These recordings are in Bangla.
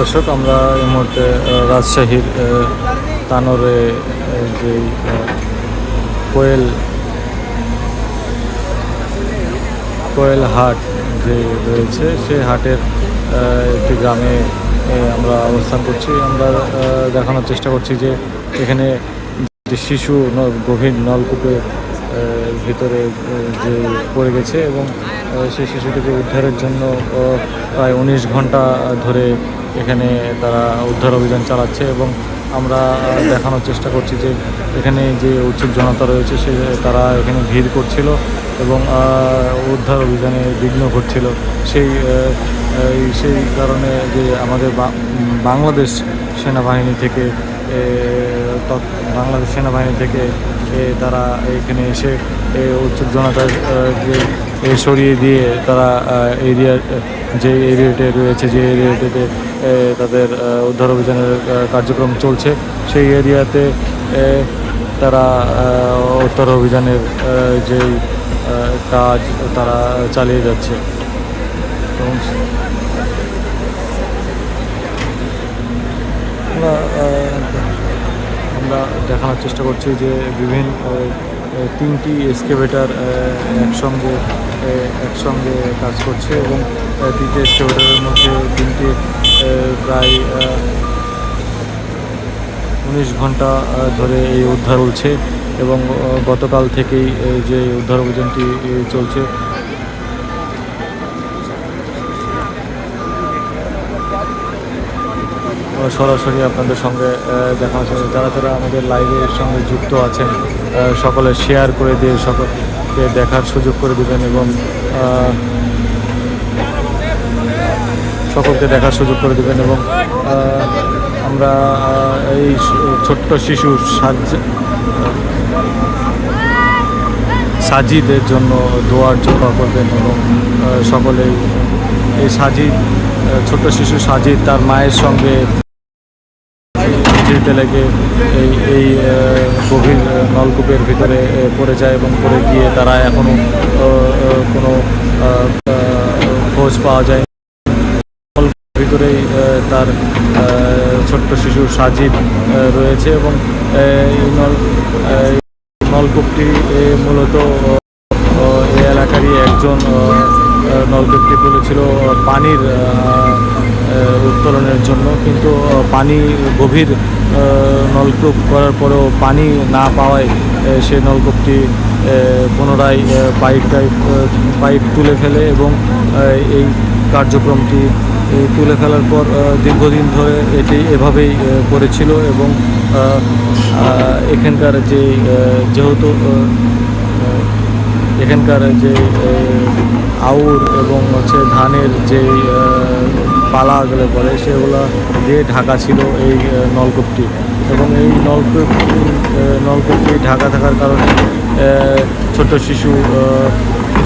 দর্শক আমরা এই মুহূর্তে রাজশাহীর তানোরে যে কোয়েল কোয়েল হাট যে রয়েছে সেই হাটের একটি গ্রামে আমরা অবস্থান করছি। আমরা দেখানোর চেষ্টা করছি যে এখানে যে শিশু গভীর নলকূপের আহ, ভিতরে যে পড়ে গেছে এবং সেই শিশুটিকে উদ্ধারের জন্য প্রায় উনিশ ঘণ্টা ধরে এখানে তারা উদ্ধার অভিযান চালাচ্ছে এবং আমরা দেখানোর চেষ্টা করছি যে এখানে যে উৎসুক জনতা রয়েছে, সে, তারা এখানে ভিড় করছিল এবং উদ্ধার অভিযানে বিঘ্ন ঘটছিল। সেই সেই কারণে যে আমাদের বাংলাদেশ সেনাবাহিনী থেকে বাংলাদেশ সেনাবাহিনী থেকে তারা এখানে এসে এ, সরিয়ে দিয়ে তারা এরিয়া যে এরিয়াতে রয়েছে যে এরিয়াটিতে তাদের উদ্ধার অভিযানের কার্যক্রম চলছে সেই এরিয়াতে তারা উদ্ধার অভিযানের যেই কাজ তারা চালিয়ে যাচ্ছে। আমরা আমরা দেখানোর চেষ্টা করছি যে বিভিন্ন তিনটি এক্সকেভেটার একসঙ্গে একসঙ্গে কাজ করছে এবং তিনটি এক্সকেভেটারের মধ্যে তিনটি প্রায় উনিশ ঘণ্টা ধরে এই উদ্ধার চলছে এবং গতকাল থেকেই যে উদ্ধার অভিযানটি চলছে সরাসরি আপনাদের সঙ্গে দেখা চেষ্টা যারা যারা আমাদের লাইভের সঙ্গে যুক্ত আছেন সকলে শেয়ার করে দিয়ে সকলকে দেখার সুযোগ করে দিবেন এবং সকলকে দেখার সুযোগ করে দেবেন এবং আমরা এই ছোট্ট শিশু সাজ সাজিদের জন্য দোয়ার জন্য করবেন এবং সকলেই এই সাজিদ ছোট্ট শিশু সাজিদ তার মায়ের সঙ্গে যেতে লেগে, এই এই গভীর নলকূপের ভিতরে পড়ে যায় এবং পড়ে গিয়ে তারা এখনও কোনো খোঁজ পাওয়া যায়। ভিতরেই তার ছোট্ট শিশু সাজিদ রয়েছে এবং এই নল নলকূপটি মূলত এই এলাকারই একজন নলকূপটি খুলেছিল পানির উত্তোলনের জন্য। কিন্তু পানি গভীর নলকূপ করার পরেও পানি না পাওয়ায় সেই নলকূপটি পুনরায় পাইপ টাইপ পাইপ তুলে ফেলে এবং এই কার্যক্রমটি তুলে ফেলার পর দীর্ঘদিন ধরে এটি এভাবেই করেছিল এবং এখানকার যে যেহেতু এখানকার যে আউর এবং হচ্ছে ধানের যে পালাগুলো বলে সেগুলো দিয়ে ঢাকা ছিল এই নলকূপটি। এবং এই নলকূপ নলকূপটি ঢাকা থাকার কারণে ছোট শিশু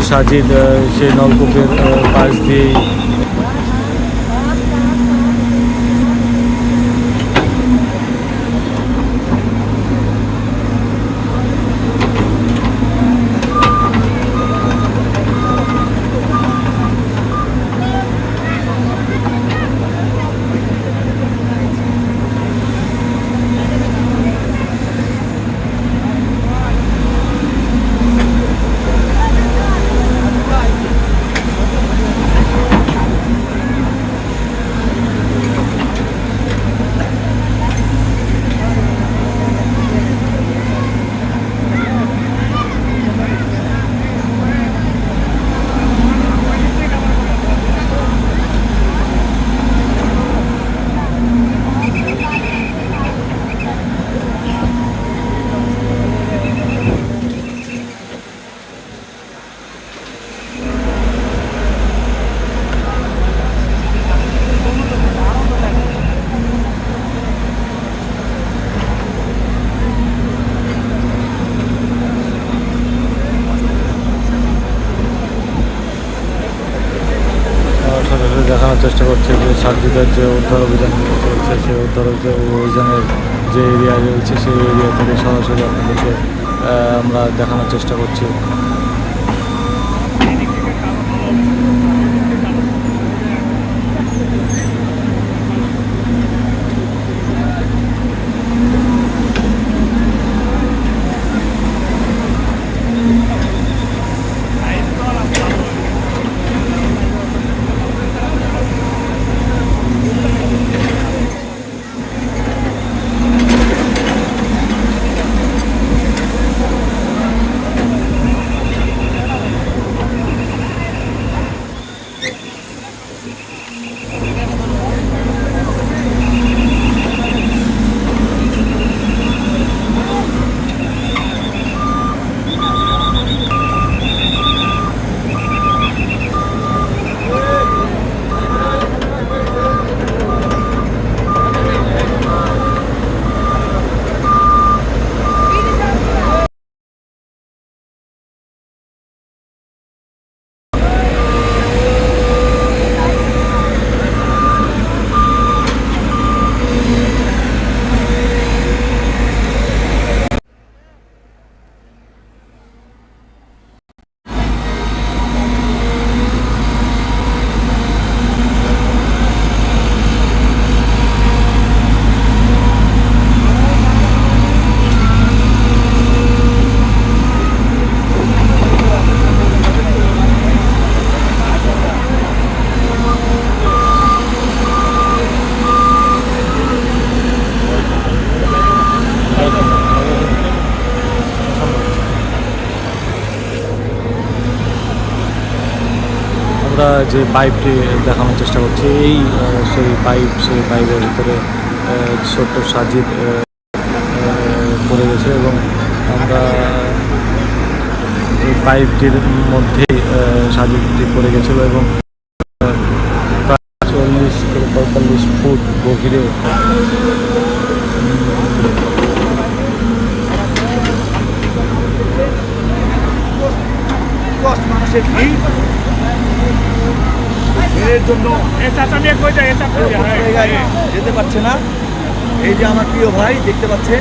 সাজিদ সেই নলকূপের পাশ দিয়েই সরাসরি দেখানোর চেষ্টা করছে যে সার্জিদের যে উদ্ধার অভিযান চলছে, সেই উদ্ধার অভিযানের যে এরিয়া রয়েছে, সেই এরিয়া থেকে সরাসরি আপনাদেরকে আমরা দেখানোর চেষ্টা করছি। আমরা যে পাইপটি দেখানোর চেষ্টা করছি এই সেই পাইপ সেই পাইপের ভিতরে ছোট্ট সাজিদ পড়ে গেছে এবং আমরা এই পাইপটির মধ্যেই আহ, সাজিদটি পড়ে গেছিল এবং প্রায় চল্লিশ থেকে পঁয়তাল্লিশ ফুট গভীরে মানুষের ভিড়। এর জন্য জায়গায় যেতে পারছে না। এই যে আমার প্রিয় ভাই দেখতে পাচ্ছেন?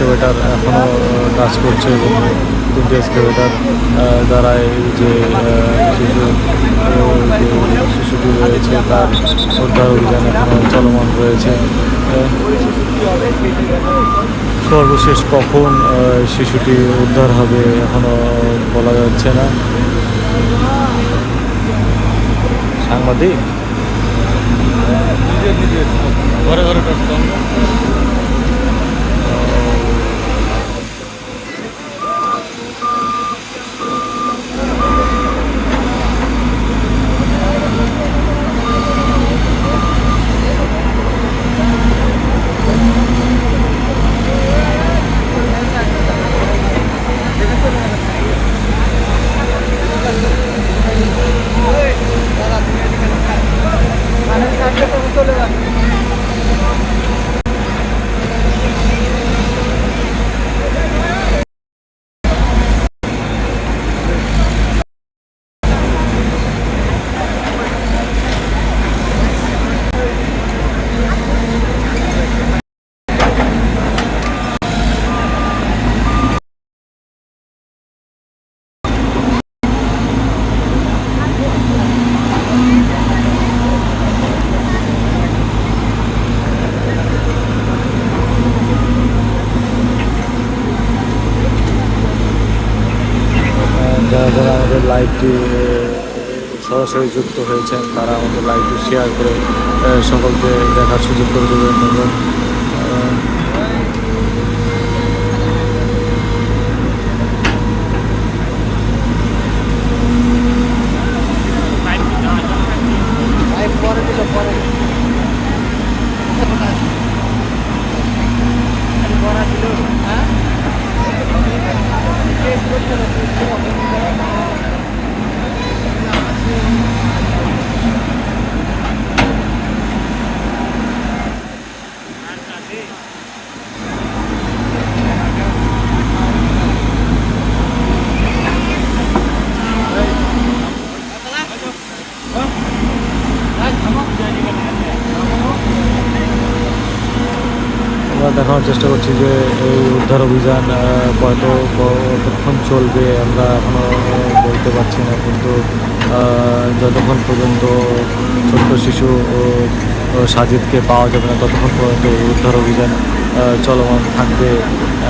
এক্সকেভেটার এখনও কাজ করছে এবং তিনটি এক্সকেভেটার দ্বারা এই যে শিশু শিশুটি রয়েছে তার উদ্ধার অভিযান এখনও চলমান রয়েছে। সর্বশেষ কখন শিশুটি উদ্ধার হবে এখনও বলা যাচ্ছে না। সাংবাদিক? ঘরে ঘরে ব্যস্ত যারা যারা আমাদের লাইভটি সরাসরি যুক্ত হয়েছেন তারা আমাদের লাইভটি শেয়ার করে সকলকে দেখার সুযোগ করে দেবেন এবং আহ, পরে দিল পরে পরে দিল হ্যাঁ আমরা দেখানোর চেষ্টা করছি যে এই উদ্ধার অভিযান কত কতক্ষণ চলবে আমরা এখনও বলতে পারছি না। কিন্তু যতক্ষণ পর্যন্ত ছোট্ট শিশু সাজিদকে পাওয়া যাবে না, ততক্ষণ পর্যন্ত এই উদ্ধার অভিযান চলমান থাকবে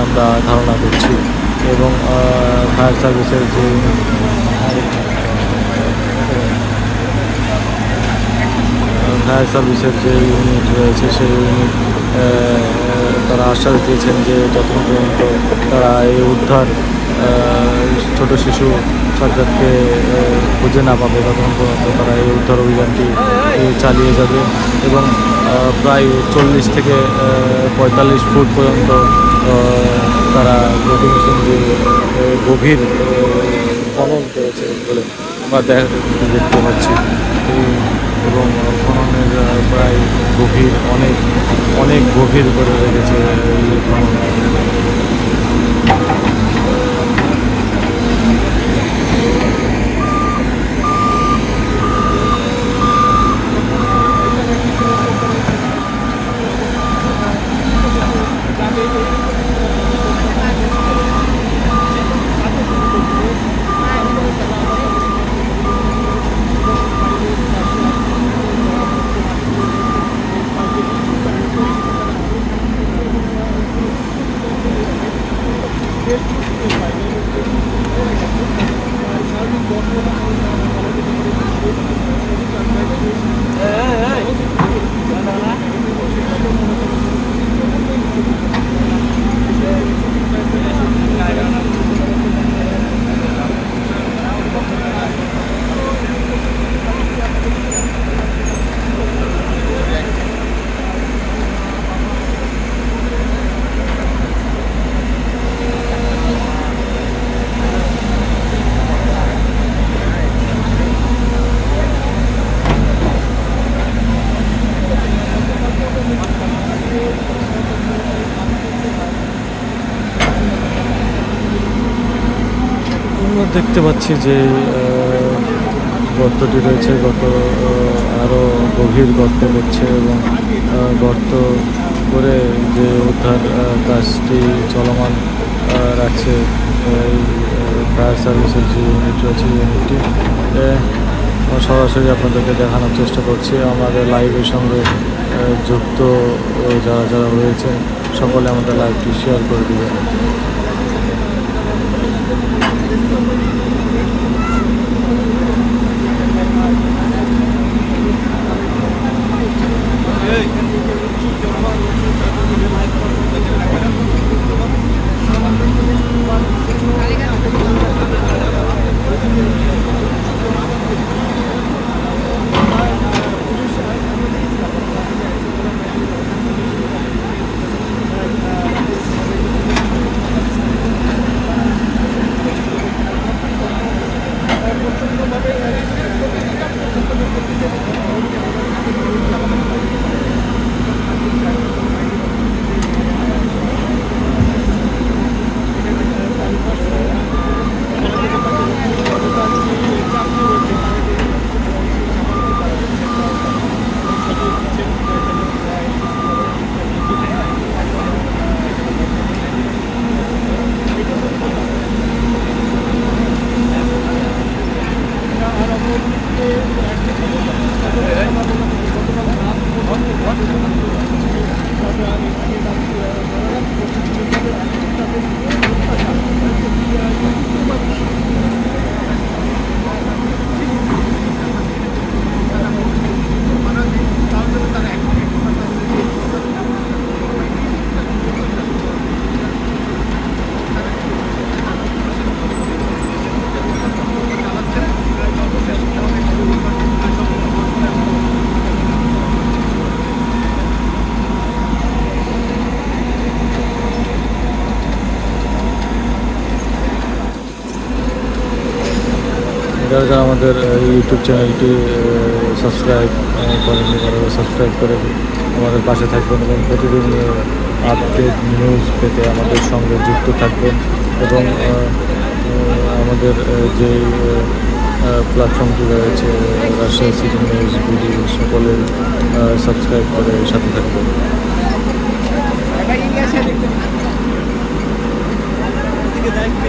আমরা ধারণা করছি এবং ফায়ার সার্ভিসের যে ফায়ার সার্ভিসের যে ইউনিট রয়েছে, সেই ইউনিট তারা আশ্বাস দিয়েছেন যে যতক্ষণ পর্যন্ত তারা এই উদ্ধার ছোট শিশু আহ, খুঁজে না পাবে ততক্ষণ পর্যন্ত তারা এই উদ্ধার অভিযানটি চালিয়ে যাবে এবং প্রায় চল্লিশ থেকে পঁয়তাল্লিশ ফুট পর্যন্ত তারা গতি মেশিন দিয়ে গভীর খনন করেছে বলে আমরা দেখ- দেখতে পাচ্ছি। এবং খননের প্রায় গভীর অনেক অনেক গভীর করে রেখেছে এই দেখতে পাচ্ছি যে গর্তটি রয়েছে গত আরও গভীর গর্ত করছে এবং গর্ত করে যে উদ্ধার কাজটি চলমান রাখছে ফায়ার সার্ভিসের যে ইউনিট রয়েছে ইউনিটটি সরাসরি আপনাদেরকে দেখানোর চেষ্টা করছি। আমাদের লাইভের সঙ্গে যুক্ত যারা যারা রয়েছেন, সকলে আমাদের লাইভটি শেয়ার করে দেবেন। ইউটিউব চ্যানেলটি সাবস্ক্রাইব করেননি তারা সাবস্ক্রাইব করে আমাদের পাশে থাকবেন এবং প্রতিদিন আপডেট নিউজ পেতে আমাদের সঙ্গে যুক্ত থাকবেন এবং আমাদের যে প্ল্যাটফর্মটি রয়েছে রাজশাহী সিটি নিউজ বিডি সকলে সাবস্ক্রাইব করে সাথে থাকবেন। দেখবে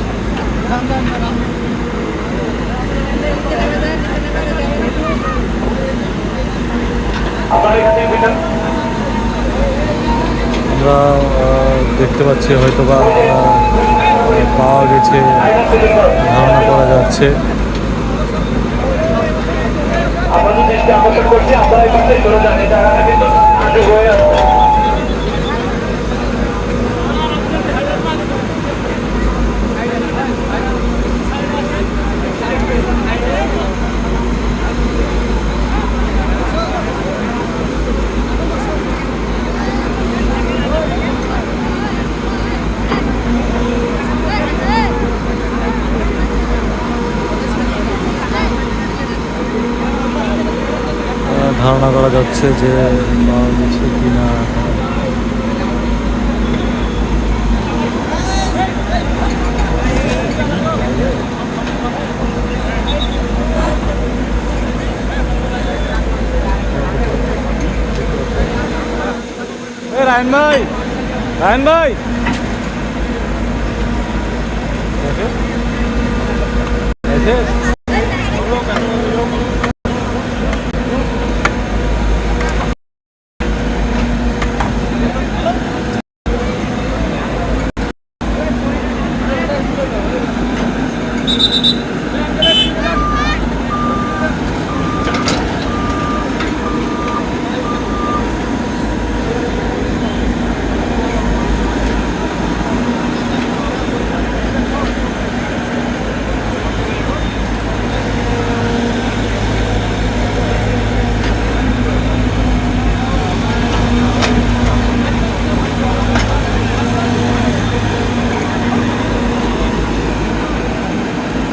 আমরা দেখতে পাচ্ছি হয়তো বা পাওয়া গেছে, ধারণা করা যাচ্ছে। দৃষ্টি আকর্ষণ করছি, আপনারা চলে যান জায়গাটা কিন্তু আটক হয়ে আছে ধারণা করা যাচ্ছে যে পাওয়া গেছে কিনা। রায়ন ভাই রায়ন ভাই। দেখে